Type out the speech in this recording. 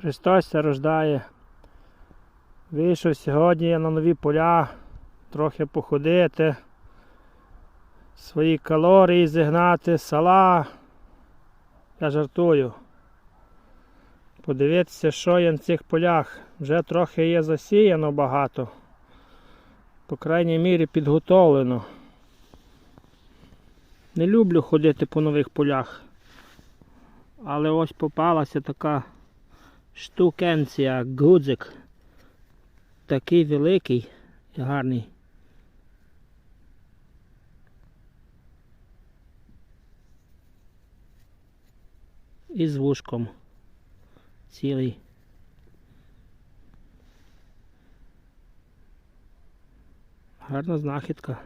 Христос рождає. Вийшов сьогодні я на нові поля, трохи походити, свої калорії зігнати, сала. Я жартую. Подивитися, що є на цих полях. Вже трохи є засіяно багато. По крайній мірі підготовлено. Не люблю ходити по нових полях. Але ось попалася така штукенція, гудзик. Такий великий і гарний. І з вушком. Цілий. Гарна знахідка.